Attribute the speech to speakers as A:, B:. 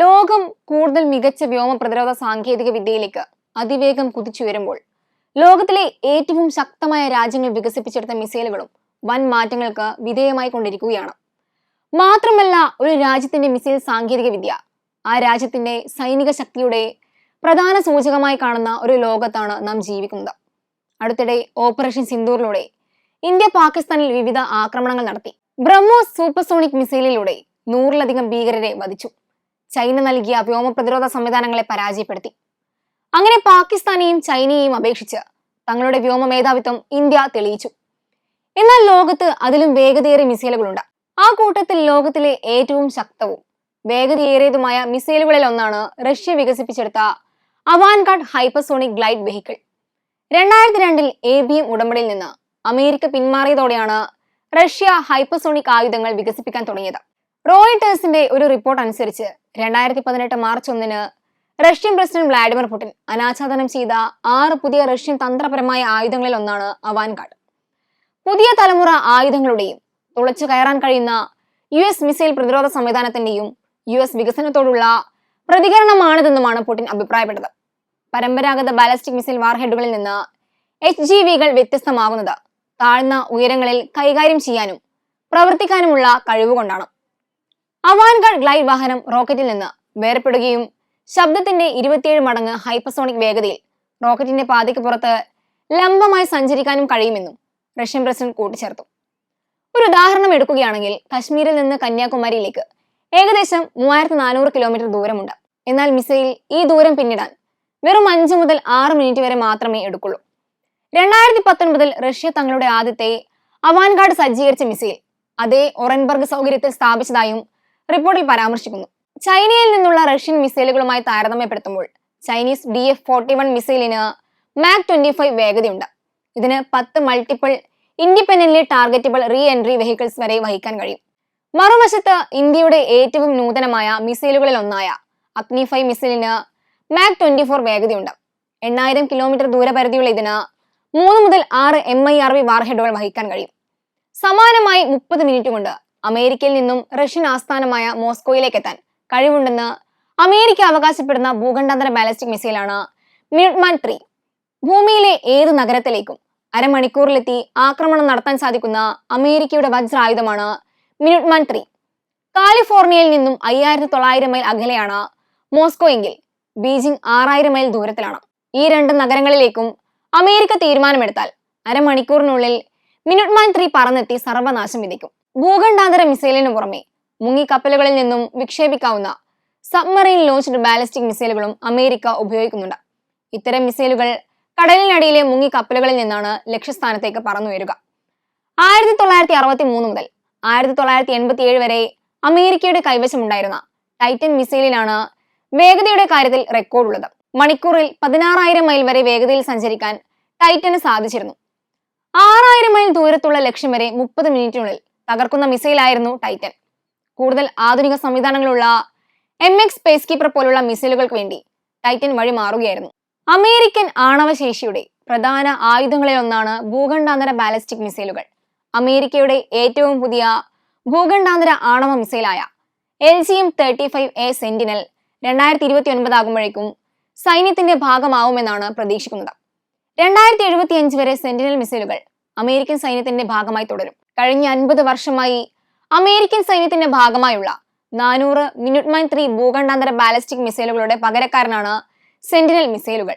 A: ലോകം കൂടുതൽ മികച്ച വ്യോമ പ്രതിരോധ സാങ്കേതിക വിദ്യയിലേക്ക് അതിവേഗം കുതിച്ചു വരുമ്പോൾ ലോകത്തിലെ ഏറ്റവും ശക്തമായ രാജ്യങ്ങൾ വികസിപ്പിച്ചെടുത്ത മിസൈലുകളും വൻ മാറ്റങ്ങൾക്ക് വിധേയമായി കൊണ്ടിരിക്കുകയാണ്. മാത്രമല്ല ഒരു രാജ്യത്തിന്റെ മിസൈൽ സാങ്കേതിക വിദ്യ ആ രാജ്യത്തിന്റെ സൈനിക ശക്തിയുടെ പ്രധാന സൂചകമായി കാണുന്ന ഒരു ലോകത്താണ് നാം ജീവിക്കുന്നത്. അടുത്തിടെ ഓപ്പറേഷൻ സിന്ദൂറിലൂടെ ഇന്ത്യ പാകിസ്ഥാനിൽ വിവിധ ആക്രമണങ്ങൾ നടത്തി. ബ്രഹ്മോസ് സൂപ്പർസോണിക് മിസൈലിലൂടെ നൂറിലധികം ഭീകരരെ വധിച്ചു. ചൈന നൽകിയ വ്യോമ പ്രതിരോധ സംവിധാനങ്ങളെ പരാജയപ്പെടുത്തി. അങ്ങനെ പാകിസ്ഥാനെയും ചൈനയെയും അപേക്ഷിച്ച് തങ്ങളുടെ വ്യോമ മേധാവിത്വം ഇന്ത്യ തെളിയിച്ചു. എന്നാൽ ലോകത്ത് അതിലും വേഗതയേറിയ മിസൈലുകളുണ്ട്. ആ കൂട്ടത്തിൽ ലോകത്തിലെ ഏറ്റവും ശക്തവും വേഗതയേറിയതുമായ മിസൈലുകളിൽ ഒന്നാണ് റഷ്യ വികസിപ്പിച്ചെടുത്ത അവാൻഗാർഡ് ഹൈപ്പർസോണിക് ഗ്ലൈഡ് വെഹിക്കിൾ. രണ്ടായിരത്തി രണ്ടിൽ എ ബി എം ഉടമ്പടിയിൽ നിന്ന് അമേരിക്ക പിന്മാറിയതോടെയാണ് റഷ്യ ഹൈപ്പർസോണിക് ആയുധങ്ങൾ വികസിപ്പിക്കാൻ തുടങ്ങിയത്. റോയിട്ടേഴ്സിന്റെ ഒരു റിപ്പോർട്ട് അനുസരിച്ച് രണ്ടായിരത്തി പതിനെട്ട് മാർച്ച് ഒന്നിന് റഷ്യൻ പ്രസിഡന്റ് വ്ളാഡിമിർ പുടിൻ അനാച്ഛാദനം ചെയ്ത ആറ് പുതിയ റഷ്യൻ തന്ത്രപരമായ ആയുധങ്ങളിൽ ഒന്നാണ് അവാൻഗാർഡ് പുതിയ തലമുറ ആയുധങ്ങളുടെയും തുളച്ചു കയറാൻ കഴിയുന്ന യു എസ് മിസൈൽ പ്രതിരോധ സംവിധാനത്തിന്റെയും യു എസ് വികസനത്തോടുള്ള പ്രതികരണമാണിതെന്നുമാണ് പുടിൻ അഭിപ്രായപ്പെട്ടത്. പരമ്പരാഗത ബാലസ്റ്റിക് മിസൈൽ വാർഹെഡുകളിൽ നിന്ന് എച്ച് ജി വികൾ വ്യത്യസ്തമാകുന്നത് താഴ്ന്ന ഉയരങ്ങളിൽ കൈകാര്യം ചെയ്യാനും പ്രവർത്തിക്കാനുമുള്ള കഴിവുകൊണ്ടാണ്. അവാൻഗാർഡ് ഗ്ലൈഡ് വാഹനം റോക്കറ്റിൽ നിന്ന് വേർപെടുകയും ശബ്ദത്തിന്റെ ഇരുപത്തിയേഴ് മടങ്ങ് ഹൈപ്പസോണിക് വേഗതയിൽ റോക്കറ്റിന്റെ പാതയ്ക്ക് പുറത്ത് ലംബമായി സഞ്ചരിക്കാനും കഴിയുമെന്നും റഷ്യൻ പ്രസിഡന്റ് കൂട്ടിച്ചേർത്തു. ഒരു ഉദാഹരണം എടുക്കുകയാണെങ്കിൽ കശ്മീരിൽ നിന്ന് കന്യാകുമാരിയിലേക്ക് ഏകദേശം മൂവായിരത്തി നാനൂറ് കിലോമീറ്റർ ദൂരമുണ്ട്. എന്നാൽ മിസൈൽ ഈ ദൂരം പിന്നിടാൻ വെറും അഞ്ച് മുതൽ ആറ് മിനിറ്റ് വരെ മാത്രമേ എടുക്കുള്ളൂ. രണ്ടായിരത്തി പത്തൊൻപതിൽ റഷ്യ തങ്ങളുടെ ആദ്യത്തെ അവാൻഗാർഡ് സജ്ജീകരിച്ച മിസൈൽ അതേ ഒറൻബർഗ് സൗകര്യത്തിൽ സ്ഥാപിച്ചതായും റിപ്പോർട്ടിൽ പരാമർശിക്കുന്നു. ചൈനയിൽ നിന്നുള്ള റഷ്യൻ മിസൈലുകളുമായി താരതമ്യപ്പെടുത്തുമ്പോൾ Chinese D F forty one മിസൈലിന് Mach twenty five വേഗതയുണ്ട്. ഇതിന് പത്ത് multiple independent targetable re entry vehicles വരെ വഹിക്കാൻ കഴിയും. മറുവശത്ത് ഇന്ത്യയുടെ ഏറ്റവും നൂതനമായ മിസൈലുകളിൽ ഒന്നായ അഗ്നി ഫൈവ് മിസൈലിന് മാക് ട്വന്റി ഫോർ വേഗതയുണ്ട്. എണ്ണായിരം കിലോമീറ്റർ ദൂരപരിധിയുള്ള ഇതിന് മൂന്ന് മുതൽ ആറ് എം ഐ ആർ വി വാർഹെഡുകൾ വഹിക്കാൻ കഴിയും. സമാനമായി മുപ്പത് മിനിറ്റ് കൊണ്ട് അമേരിക്കയിൽ നിന്നും റഷ്യൻ ആസ്ഥാനമായ മോസ്കോയിലേക്ക് എത്താൻ കഴിവുണ്ടെന്ന് അമേരിക്ക അവകാശപ്പെടുന്ന ഭൂഖണ്ഡാന്തര ബാലിസ്റ്റിക് മിസൈലാണ് മിനിറ്റ്മാൻ ത്രീ. ഭൂമിയിലെ ഏത് നഗരത്തിലേക്കും അരമണിക്കൂറിലെത്തി ആക്രമണം നടത്താൻ സാധിക്കുന്ന അമേരിക്കയുടെ വജ്രായുധമാണ് മിനിറ്റ്മാൻ ത്രീ. കാലിഫോർണിയയിൽ നിന്നും അയ്യായിരത്തി തൊള്ളായിരം മൈൽ അകലെയാണ് മോസ്കോ എങ്കിൽ ബീജിംഗ് ആറായിരം മൈൽ ദൂരത്തിലാണ്. ഈ രണ്ട് നഗരങ്ങളിലേക്കും അമേരിക്ക തീരുമാനമെടുത്താൽ അരമണിക്കൂറിനുള്ളിൽ മിനിറ്റ്മാൻ ത്രീ പറന്നെത്തി സർവനാശം വിധിക്കും ഭൂഖണ്ഡാന്തര മിസൈലിന് പുറമെ മുങ്ങിക്കപ്പലുകളിൽ നിന്നും വിക്ഷേപിക്കാവുന്ന സബ്മറൈൻ ലോഞ്ച്ഡ് ബാലിസ്റ്റിക് മിസൈലുകളും അമേരിക്ക ഉപയോഗിക്കുന്നുണ്ട്. ഇത്തരം മിസൈലുകൾ കടലിനടിയിലെ മുങ്ങിക്കപ്പലുകളിൽ നിന്നാണ് ലക്ഷ്യസ്ഥാനത്തേക്ക് പറന്നുയരുക. ആയിരത്തി തൊള്ളായിരത്തി അറുപത്തി മൂന്ന് മുതൽ ആയിരത്തി തൊള്ളായിരത്തി എൺപത്തി ഏഴ് വരെ അമേരിക്കയുടെ കൈവശമുണ്ടായിരുന്ന ടൈറ്റൻ മിസൈലിലാണ് വേഗതയുടെ കാര്യത്തിൽ റെക്കോർഡ് ഉള്ളത് മണിക്കൂറിൽ പതിനാറായിരം മൈൽ വരെ വേഗതയിൽ സഞ്ചരിക്കാൻ ടൈറ്റന് സാധിച്ചിരുന്നു. ആറായിരം മൈൽ ദൂരത്തുള്ള ലക്ഷ്യം വരെ മുപ്പത് മിനിറ്റിനുള്ളിൽ തകർക്കുന്ന മിസൈലായിരുന്നു ടൈറ്റൻ. കൂടുതൽ ആധുനിക സംവിധാനങ്ങളുള്ള എം എക്സ് സ്പേസ് കീപ്പർ പോലുള്ള മിസൈലുകൾക്ക് വേണ്ടി ടൈറ്റൻ വഴി മാറുകയായിരുന്നു. അമേരിക്കൻ ആണവശേഷിയുടെ പ്രധാന ആയുധങ്ങളിൽ ഒന്നാണ് ഭൂഖണ്ഡാന്തര ബാലിസ്റ്റിക് മിസൈലുകൾ. അമേരിക്കയുടെ ഏറ്റവും പുതിയ ഭൂഖണ്ഡാന്തര ആണവ മിസൈലായ L G M thirty five A Sentinel രണ്ടായിരത്തി ഇരുപത്തി ഒൻപതാകുമ്പോഴേക്കും സൈന്യത്തിന്റെ ഭാഗമാവുമെന്നാണ് പ്രതീക്ഷിക്കുന്നത്. രണ്ടായിരത്തി എഴുപത്തി അഞ്ച് വരെ സെന്റിനൽ മിസൈലുകൾ അമേരിക്കൻ സൈന്യത്തിന്റെ ഭാഗമായി തുടരും. കഴിഞ്ഞ അൻപത് വർഷമായി അമേരിക്കൻ സൈന്യത്തിന്റെ ഭാഗമായുള്ള നാനൂറ് മിനുട്ട് മൈൻ ത്രീ ഭൂഖണ്ഡാന്തര ബാലിസ്റ്റിക് മിസൈലുകളുടെ പകരക്കാരനാണ് സെന്റിനൽ മിസൈലുകൾ.